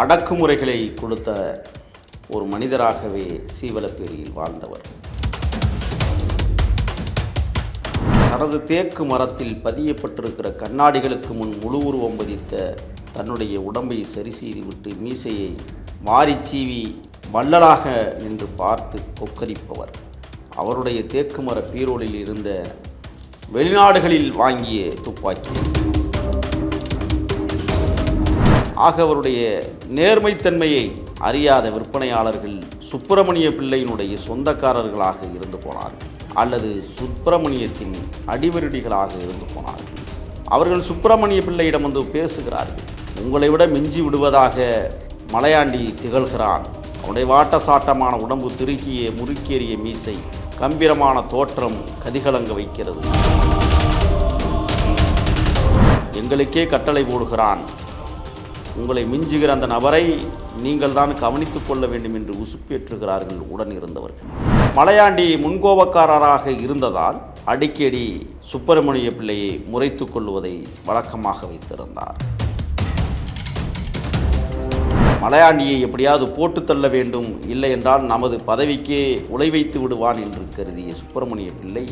அடக்குமுறைகளை கொடுத்த ஒரு மனிதராகவே சீவலப்பேரியில் வாழ்ந்தவர். தனது தேக்கு மரத்தில் பதியப்பட்டிருக்கிற கண்ணாடிகளுக்கு முன் முழு உருவம் பதித்த தன்னுடைய உடம்பை சரி செய்துவிட்டு மீசையை மாறி சீவி வள்ளலாக நின்று பார்த்து கொக்கரிப்பவர். அவருடைய தேக்கு மர பீரோலில் இருந்த வெளிநாடுகளில் வாங்கிய துப்பாக்கி. ஆக அவருடைய நேர்மைத்தன்மையை அறியாத விற்பனையாளர்கள் சுப்பிரமணிய பிள்ளையினுடைய சொந்தக்காரர்களாக இருந்து போனார்கள். அல்லது சுப்பிரமணியத்தின் அடிவருடிகளாக இருந்து போனார்கள். அவர்கள் சுப்பிரமணிய பிள்ளையிடம் வந்து பேசுகிறார்கள். உங்களை விட மிஞ்சி விடுவதாக மலையாண்டி திகழ்கிறான். அவனுடைய வாட்ட சாட்டமான உடம்பு திருகிய முறுக்கேறிய மீசை கம்பீரமான தோற்றம் கதிகலங்க வைக்கிறது. எங்களுக்கே கட்டளை போடுகிறான். உங்களை மிஞ்சுகிற அந்த நபரை நீங்கள் தான் கவனித்துக் கொள்ள வேண்டும் என்று உசுப்பேற்றுகிறார்கள் உடன் இருந்தவர்கள். மலையாண்டி முன்கோபக்காரராக இருந்ததால் அடிக்கடி சுப்பிரமணிய பிள்ளையை முறைத்துக் கொள்வதை வழக்கமாக வைத்திருந்தார். மலையாண்டியை எப்படியாவது போட்டு தள்ள வேண்டும் இல்லை என்றால் நமது பதவிக்கே உலை வைத்து விடுவான் என்று கருதிய சுப்பிரமணிய பிள்ளை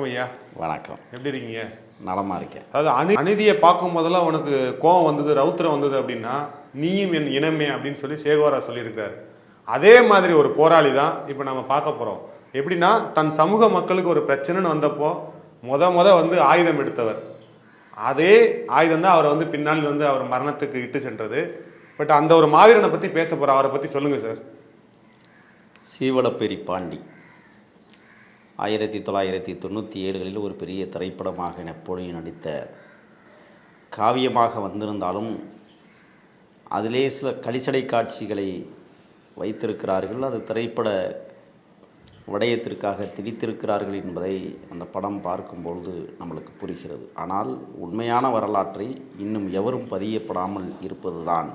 வணக்கம் ஐயா. வணக்கம். எப்படி இருக்கீங்க? நலமா இருக்கேன். அதாவது அநி அநீதியை பார்க்கும் போதெல்லாம் உனக்கு கோவம் வந்தது ரௌத்திரம் வந்தது அப்படின்னா நீயும் என் இனமே அப்படின்னு சொல்லி சேகோரா சொல்லியிருக்காரு. அதே மாதிரி ஒரு போராளி தான் இப்போ நம்ம பார்க்க போகிறோம் எப்படின்னா தன் சமூக மக்களுக்கு ஒரு பிரச்சனைன்னு வந்தப்போ முத முத வந்து ஆயுதம் எடுத்தவர். அதே ஆயுதம் தான் அவரை வந்து பின்னால் வந்து அவர் மரணத்துக்கு இட்டு சென்றது. பட் அந்த ஒரு மாவீரனை பற்றி பேச போகிறோம் அவரை பற்றி சொல்லுங்கள் சார். சீவலப்பேரி பாண்டி. ஆயிரத்தி தொள்ளாயிரத்தி தொண்ணூற்றி ஏழுகளில் ஒரு பெரிய திரைப்படமாக நெப்போலியன் நடித்த காவியமாக வந்திருந்தாலும் அதிலே சில கலிசடை காட்சிகளை வைத்திருக்கிறார்கள். அது திரைப்பட விடயத்திற்காக திணித்திருக்கிறார்கள் என்பதை அந்த படம் பார்க்கும்பொழுது நம்மளுக்கு புரிகிறது. ஆனால் உண்மையான வரலாற்றை இன்னும் எவரும் பதியப்படாமல் இருப்பதுதான்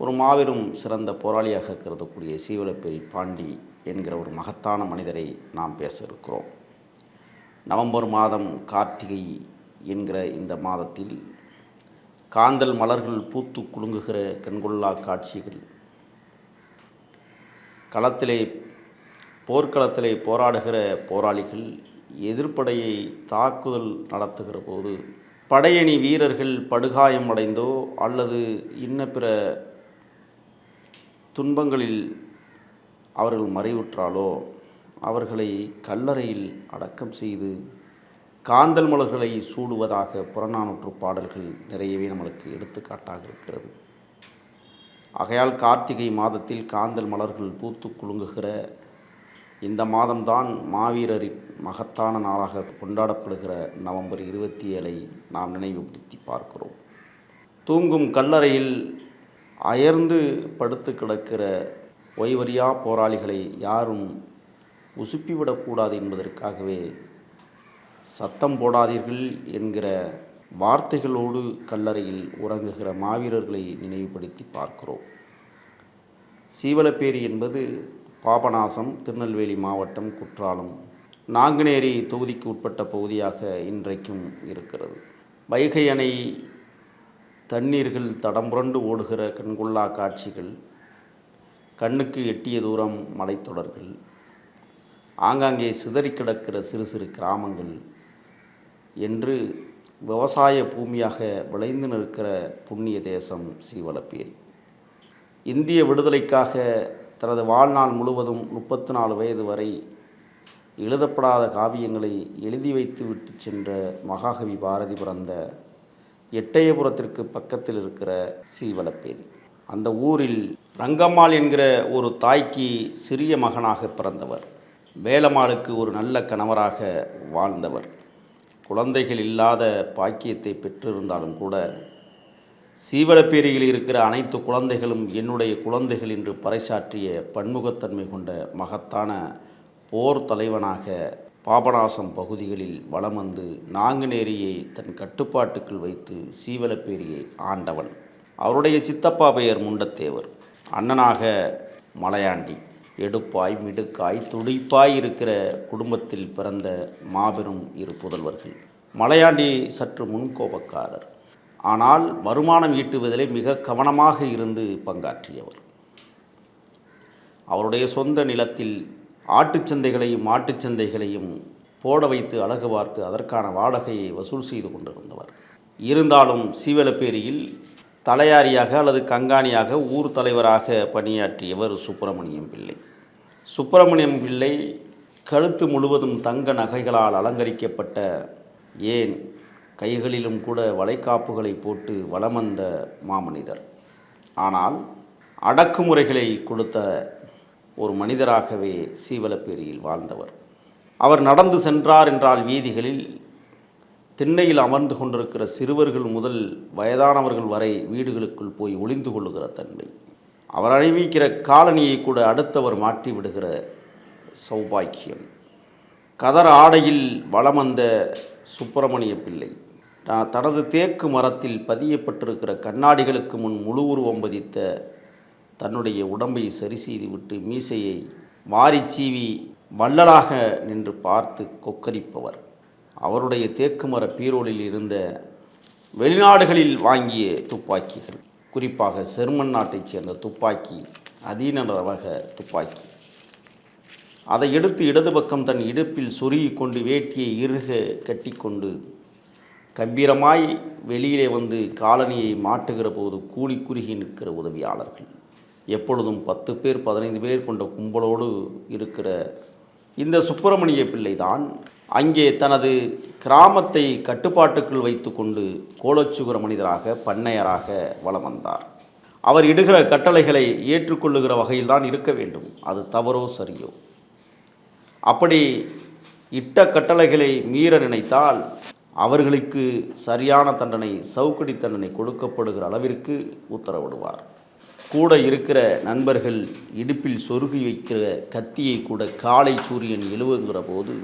ஒரு மாபெரும் சிறந்த போராளியாக கருதக்கூடிய சீவலப்பேரி பாண்டி என்கிற ஒரு மகத்தான மனிதரை நாம் பேச இருக்கிறோம் நவம்பர் மாதம் கார்த்திகை என்கிற இந்த மாதத்தில் காந்தல் மலர்கள் பூத்து குலுங்குகிற கண்கொள்ளா காட்சிகள் களத்திலே போர்க்களத்திலே போராடுகிற போராளிகள் எதிர்ப்படையை தாக்குதல் நடத்துகிற போது படையணி வீரர்கள் படுகாயம் அடைந்தோ அல்லது இன்ன பிற துன்பங்களில் அவர்கள் மறைவுற்றாலோ? அவர்களை கல்லறையில் அடக்கம் செய்து காந்தல் மலர்களை சூடுவதாக புறநானூற்று பாடல்கள் நிறையவே நம்மளுக்கு எடுத்துக்காட்டாக இருக்கிறது. ஆகையால் கார்த்திகை மாதத்தில் காந்தல் மலர்கள் பூத்து குலுங்குகிற இந்த மாதம்தான் மாவீரரின் மகத்தான நாளாக கொண்டாடப்படுகிற நவம்பர் இருபத்தி ஏழை நாம் நினைவுபடுத்தி பார்க்கிறோம். தூங்கும் கல்லறையில் அயர்ந்து படுத்து கிடக்கிற ஓய்வறியா போராளிகளை யாரும் உசுப்பிவிடக்கூடாது என்பதற்காகவே சத்தம் போடாதீர்கள் என்கிற வார்த்தைகளோடு கல்லறையில் உறங்குகிற மாவீரர்களை நினைவுபடுத்தி பார்க்கிறோம். சீவலப்பேரி என்பது பாபநாசம் திருநெல்வேலி மாவட்டம் குற்றாலம் நாங்குநேரி தொகுதிக்கு உட்பட்ட பகுதியாக இன்றைக்கும் இருக்கிறது. வைகை அணை தண்ணீர்கள் தடம்புரண்டு ஓடுகிற கண்கொள்ளா காட்சிகள் கண்ணுக்கு எட்டிய தூரம் மலைத்தொடர்கள் ஆங்காங்கே சிதறி கிடக்கிற சிறு சிறு கிராமங்கள். என்று விவசாய பூமியாக விளைந்து நிற்கிற புண்ணிய தேசம் சீவலப்பேரி. இந்திய விடுதலைக்காக தனது வாழ்நாள் முழுவதும் முப்பத்தி நாலு வயது வரை எழுதப்படாத காவியங்களை எழுதி வைத்து விட்டு சென்ற மகாகவி பாரதி பிறந்த எட்டயபுரத்திற்கு பக்கத்தில் இருக்கிற சீவலப்பேரி. அந்த ஊரில் ரங்கம்மாள் என்கிற ஒரு தாய்க்கு சிறிய மகனாக பிறந்தவர். வேலம்மாளுக்கு ஒரு நல்ல கணவராக வாழ்ந்தவர். குழந்தைகள் இல்லாத பாக்கியத்தை பெற்றிருந்தாலும் கூட சீவலப்பேரியில் இருக்கிற அனைத்து குழந்தைகளும் என்னுடைய குழந்தைகள் என்று பறைசாற்றிய பன்முகத்தன்மை கொண்ட மகத்தான போர் தலைவனாக பாபநாசம் பகுதிகளில் வலம் வந்து நாங்குநேரியை தன் கட்டுப்பாட்டுக்குள் வைத்து சீவலப்பேரியை ஆண்டவன் அவருடைய சித்தப்பா பெயர் முண்டத்தேவர். அண்ணனாக மலையாண்டி. எடுப்பாய் மிடுக்காய் துடிப்பாய் இருக்கிற குடும்பத்தில் பிறந்த மாபெரும் இரு புதல்வர்கள். மலையாண்டி சற்று முன்கோபக்காரர் ஆனால் வருமானம் ஈட்டுவதிலே மிக கவனமாக இருந்து பங்காற்றியவர். அவருடைய சொந்த நிலத்தில் ஆட்டுச் சந்தைகளையும் மாட்டுச் சந்தைகளையும் போட வைத்து அழகு பார்த்து அதற்கான வாடகையை வசூல் செய்து கொண்டிருந்தவர். இருந்தாலும் சீவலப்பேரியில் தலையாரியாக அல்லது கங்காணியாக ஊர் தலைவராக பணியாற்றியவர் சுப்பிரமணியம் பிள்ளை. சுப்பிரமணியம் பிள்ளை கழுத்து முழுவதும் தங்க நகைகளால் அலங்கரிக்கப்பட்ட ஏன் கைகளிலும் கூட வளைக்காப்புகளை போட்டு வலம் வந்த மாமனிதர். ஆனால் அடக்குமுறைகளை கொடுத்த ஒரு மனிதராகவே சீவலப்பேரியில் வாழ்ந்தவர். அவர் நடந்து சென்றார் என்றால் வீதிகளில் திண்ணையில் அமர்ந்து கொண்டிருக்கிற சிறுவர்கள் முதல் வயதானவர்கள் வரை வீடுகளுக்குள் போய் ஒளிந்து கொள்ளுகிற தன்மை. அவர் அணிவிக்கிற காலனியை கூட அடுத்தவர் மாற்றி விடுகிற சௌபாக்கியம். கதர் ஆடையில் வலம் வந்த சுப்பிரமணிய பிள்ளை. தனது தேக்கு மரத்தில் பதியப்பட்டிருக்கிற கண்ணாடிகளுக்கு முன் முழு உருவம் பதித்த தன்னுடைய உடம்பை சரி செய்துவிட்டு மீசையை வாரிச் சீவி வள்ளலாக நின்று பார்த்து கொக்கரிப்பவர். அவருடைய தேக்கு மர பீரோலில் இருந்த வெளிநாடுகளில் வாங்கிய துப்பாக்கிகள். குறிப்பாக செர்மன் நாட்டைச் சேர்ந்த துப்பாக்கி அதீன ரவக துப்பாக்கி. அதை எடுத்து இடது பக்கம் தன் இடுப்பில் சொருகி கொண்டு வேட்டியை இறுக கட்டிக்கொண்டு கம்பீரமாய் வெளியிலே வந்து காலனியை மாட்டுகிற போது கூலி குறுகி நிற்கிற உதவியாளர்கள். எப்பொழுதும் பத்து பேர் பதினைந்து பேர் கொண்ட கும்பலோடு இருக்கிற இந்த சுப்பிரமணிய பிள்ளைதான் அங்கே தனது கிராமத்தை கட்டுப்பாட்டுக்குள் வைத்துக்கொண்டு கோலச்சுகர மனிதராக பண்ணையராக வலம் வந்தார். அவர் இடுகிற கட்டளைகளை ஏற்றுக்கொள்ளுகிற வகையில்தான் இருக்க வேண்டும். அது தவறோ சரியோ? அப்படி இட்ட கட்டளைகளை மீற நினைத்தால் அவர்களுக்கு சரியான தண்டனை சவுக்கடி தண்டனை கொடுக்கப்படுகிற அளவிற்கு உத்தரவிடுவார். கூட இருக்கிற நண்பர்கள் இடுப்பில் சொருகி வைக்கிற கத்தியை கூட காலை சூரியன் எழுவுங்கிற போது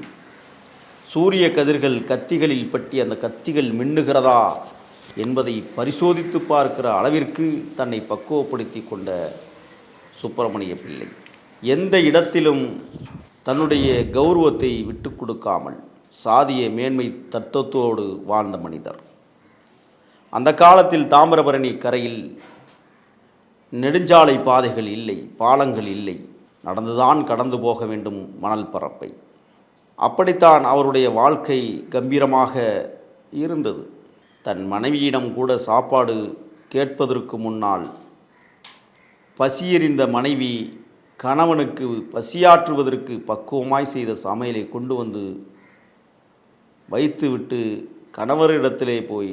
சூரிய கதிர்கள் கத்திகளில் பற்றி அந்த கத்திகள் மின்னுகிறதா என்பதை பரிசோதித்து பார்க்கிற அளவிற்கு தன்னை பக்குவப்படுத்தி கொண்ட சுப்பிரமணிய பிள்ளை. எந்த இடத்திலும் தன்னுடைய கௌரவத்தை விட்டு கொடுக்காமல் சாதிய மேன்மை தத்துவத்தோடு வாழ்ந்த மனிதர். அந்த காலத்தில் தாமிரபரணி கரையில் நெடுஞ்சாலை பாதைகள் இல்லை பாலங்கள் இல்லை. நடந்துதான் கடந்து போக வேண்டும் மணல் பரப்பை. அப்படித்தான் அவருடைய வாழ்க்கை கம்பீரமாக இருந்தது. தன் மனைவியிடம் கூட சாப்பாடு கேட்பதற்கு முன்னால் பசியறிந்த மனைவி கணவனுக்கு பசியாற்றுவதற்கு பக்குவமாய் செய்த சமையலை கொண்டு வந்து வைத்துவிட்டு கணவரிடத்திலே போய்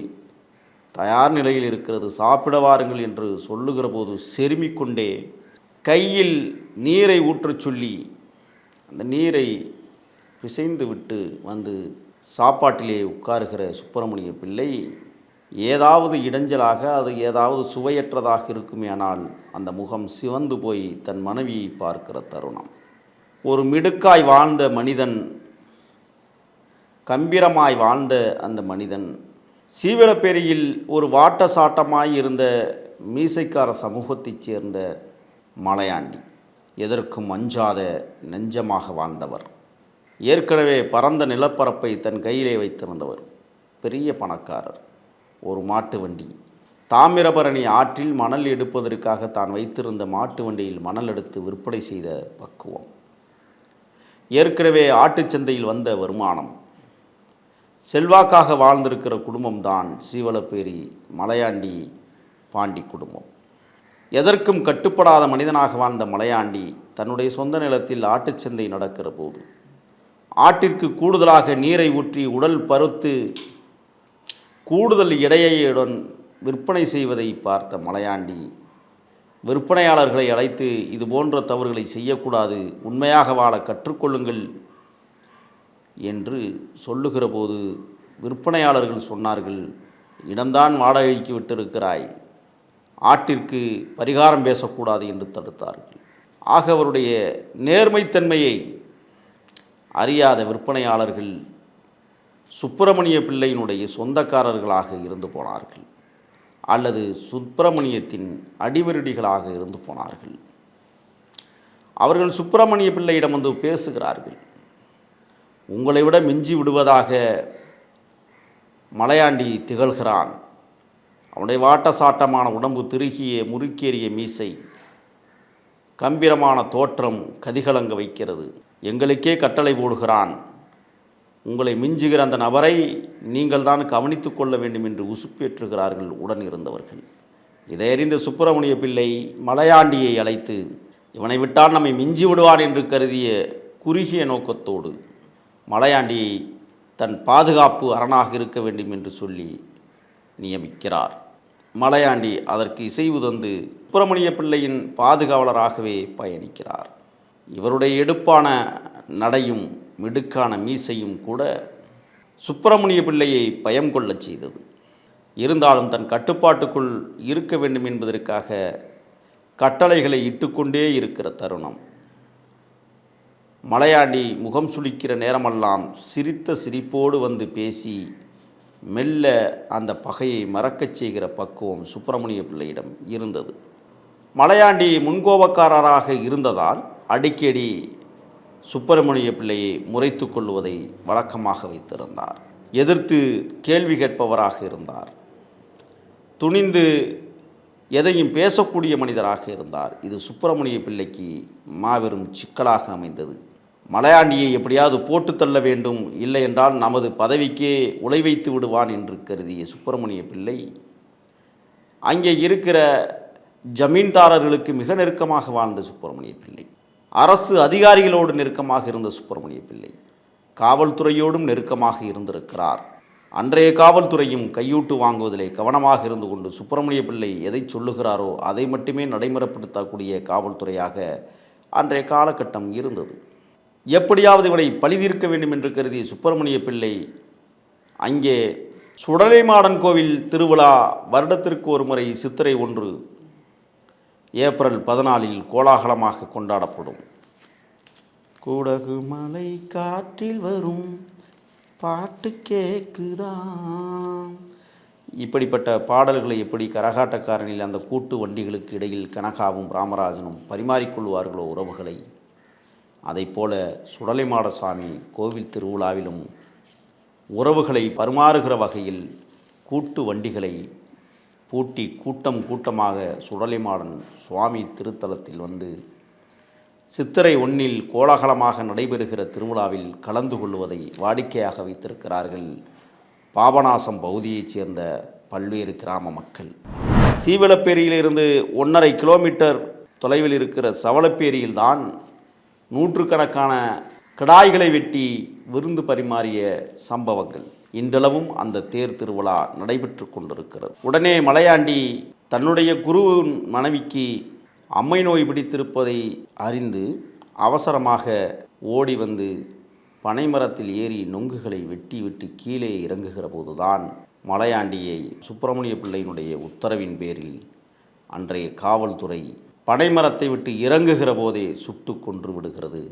தயார் நிலையில் இருக்கிறது சாப்பிட வாருங்கள் என்று சொல்லுகிற போது செருமிக்கொண்டே கையில் நீரை ஊற்றச் சொல்லி அந்த நீரை பிசைந்து விட்டு வந்து சாப்பாட்டிலே உட்காருகிற சுப்பிரமணிய பிள்ளை ஏதாவது இடைஞ்சலாக அது ஏதாவது சுவையற்றதாக இருக்குமேனால் அந்த முகம் சிவந்து போய் தன் மனைவியை பார்க்கிற தருணம். ஒரு மிடுக்காய் வாழ்ந்த மனிதன் கம்பீரமாய் வாழ்ந்த அந்த மனிதன் சீவலப்பேரியில் ஒரு வாட்ட சாட்டமாய் இருந்த மீசைக்கார சமூகத்தைச் சேர்ந்த மலையாண்டி எதற்கும் அஞ்சாத நெஞ்சமாக வாழ்ந்தவர். ஏற்கனவே பரந்த நிலப்பரப்பை தன் கையிலே வைத்திருந்தவர். பெரிய பணக்காரர். ஒரு மாட்டு வண்டி. தாமிரபரணி ஆற்றில் மணல் எடுப்பதற்காக தான் வைத்திருந்த மாட்டு வண்டியில் மணல் எடுத்து விற்பனை செய்த பக்குவம். ஏற்கனவே ஆட்டுச்சந்தையில் வந்த வருமானம். செல்வாக்காக வாழ்ந்திருக்கிற குடும்பம்தான் சீவலப்பேரி மலையாண்டி பாண்டி குடும்பம். எதற்கும் கட்டுப்படாத மனிதனாக வாழ்ந்த மலையாண்டி தன்னுடைய சொந்த நிலத்தில் ஆட்டுச்சந்தை நடக்கிற போது ஆட்டிற்கு கூடுதலாக நீரை ஊற்றி உடல் பருத்து கூடுதல் இடையுடன் விற்பனை செய்வதை பார்த்த மலையாண்டி விற்பனையாளர்களை அழைத்து இது போன்ற தவறுகளை செய்யக்கூடாது உண்மையாக வாழ கற்றுக்கொள்ளுங்கள் என்று சொல்லுகிற போது விற்பனையாளர்கள் சொன்னார்கள் இடம்தான் வாடகைக்கு விட்டிருக்கிறாய் ஆட்டிற்கு பரிகாரம் பேசக்கூடாது என்று தடுத்தார்கள். ஆக அவருடைய நேர்மைத்தன்மையை அறியாத விற்பனையாளர்கள் சுப்பிரமணிய பிள்ளையினுடைய சொந்தக்காரர்களாக இருந்து போனார்கள் அல்லது சுப்பிரமணியத்தின் அடிவருடிகளாக இருந்து போனார்கள். அவர்கள் சுப்பிரமணிய பிள்ளையிடம் வந்து பேசுகிறார்கள். உங்களை விட மிஞ்சி விடுவதாக மலையாண்டி திகழ்கிறான். அவனுடைய வாட்டசாட்டமான உடம்பு திருகிய முறுக்கேறிய மீசை கம்பீரமான தோற்றம் கதிகலங்க வைக்கிறது. எங்களுக்கே கட்டளை போடுகிறான். உங்களை மிஞ்சுகிற அந்த நபரை நீங்கள் தான் கவனித்து கொள்ள வேண்டும் என்று உசுப்பேற்றுகிறார்கள் உடன் இருந்தவர்கள் இதை அறிந்த சுப்பிரமணிய பிள்ளை மலையாண்டியை அழைத்து இவனை விட்டால் நம்மை மிஞ்சி விடுவான் என்று கருதிய குறுகிய நோக்கத்தோடு மலையாண்டியை தன் பாதுகாப்பு அரணாக இருக்க வேண்டும் என்று சொல்லி நியமிக்கிறார். மலையாண்டி அதற்கு இசைவு தந்து சுப்பிரமணிய பிள்ளையின் பாதுகாவலராகவே பயணிக்கிறார். இவருடைய எடுப்பான நடையும் மிடுக்கான மீசையும் கூட சுப்பிரமணிய பிள்ளையை பயம் கொள்ளச் செய்தது. இருந்தாலும் தன் கட்டுப்பாட்டுக்குள் இருக்க வேண்டும் என்பதற்காக கட்டளைகளை இட்டுக்கொண்டே இருக்கிற தருணம். மலையாண்டி முகம் சுளிக்கிற நேரமெல்லாம் சிரித்த சிரிப்போடு வந்து பேசி மெல்ல அந்த பகையை மறக்கச் செய்கிற பக்குவம் சுப்பிரமணிய பிள்ளையிடம் இருந்தது. மலையாண்டி முன்கோபக்காரராக இருந்ததால் அடிக்கடி சுப்பிரமணிய பிள்ளையை முறைத்து கொள்வதை வழக்கமாக வைத்திருந்தார். எதிர்த்து கேள்வி கேட்பவராக இருந்தார். துணிந்து எதையும் பேசக்கூடிய மனிதராக இருந்தார். இது சுப்பிரமணிய பிள்ளைக்கு மாபெரும் சிக்கலாக அமைந்தது. மலையாண்டியை எப்படியாவது போட்டு தள்ள வேண்டும் இல்லை என்றால் நமது பதவிக்கே உலை வைத்து விடுவான் என்று கருதிய சுப்பிரமணிய பிள்ளை அங்கே இருக்கிற ஜமீன்தாரர்களுக்கு மிக நெருக்கமாக வாழ்ந்த சுப்பிரமணிய பிள்ளை. அரசு அதிகாரிகளோடு நெருக்கமாக இருந்த சுப்பிரமணிய பிள்ளை காவல்துறையோடும் நெருக்கமாக இருந்திருக்கிறார். அன்றைய காவல்துறையும் கையூட்டு வாங்குவதிலே கவனமாக இருந்து கொண்டு சுப்பிரமணிய பிள்ளை எதை சொல்லுகிறாரோ அதை மட்டுமே நடைமுறைப்படுத்தக்கூடிய காவல்துறையாக அன்றைய காலகட்டம் இருந்தது. எப்படியாவது இவனை பழிதீர்க்க வேண்டும் என்று கருதிய சுப்பிரமணிய பிள்ளை அங்கே சுடலைமாடன் கோவில் திருவிழா வருடத்திற்கு ஒரு முறை சித்திரை ஒன்று ஏப்ரல் பதினாலில் கோலாகலமாக கொண்டாடப்படும். குடகு மலை காற்றில் வரும் பாட்டு கேக்குதா? இப்படிப்பட்ட பாடல்களை எப்படி கரகாட்டக்காரனில் அந்த கூட்டு வண்டிகளுக்கு இடையில் கனகாவும் ராமராஜனும் பரிமாறிக்கொள்வார்களோ உறவுகளை? அதைப்போல சுடலைமாடசாமி கோவில் திருவிழாவிலும் உறவுகளை பரிமாறுகிற வகையில் கூட்டு வண்டிகளை பூட்டி கூட்டம் கூட்டமாக சுடலிமாடன் சுவாமி திருத்தலத்தில் வந்து சித்திரை ஒன்னில் கோலாகலமாக நடைபெறுகிற திருவிழாவில் கலந்து கொள்வதை வாடிக்கையாக வைத்திருக்கிறார்கள் பாபநாசம் பகுதியைச் சேர்ந்த பல்வேறு கிராம மக்கள். சீவலப்பேரியிலிருந்து ஒன்றரை கிலோமீட்டர் தொலைவில் இருக்கிற சவலப்பேரியில்தான் நூற்றுக்கணக்கான கிடாய்களை வெட்டி விருந்து பரிமாறிய சம்பவங்கள். இன்றளவும் அந்த தேர் திருவிழா நடைபெற்று கொண்டிருக்கிறது. உடனே மலையாண்டி தன்னுடைய குருவின் மனைவிக்கு அம்மை நோய் பிடித்திருப்பதை அறிந்து அவசரமாக ஓடி வந்து பனைமரத்தில் ஏறி நொங்குகளை வெட்டி விட்டு கீழே இறங்குகிற போதுதான் மலையாண்டியை சுப்பிரமணிய பிள்ளையினுடைய உத்தரவின் பேரில் அன்றைய காவல்துறை பனைமரத்தை விட்டு இறங்குகிற போதே சுட்டு கொன்று விடுகிறது.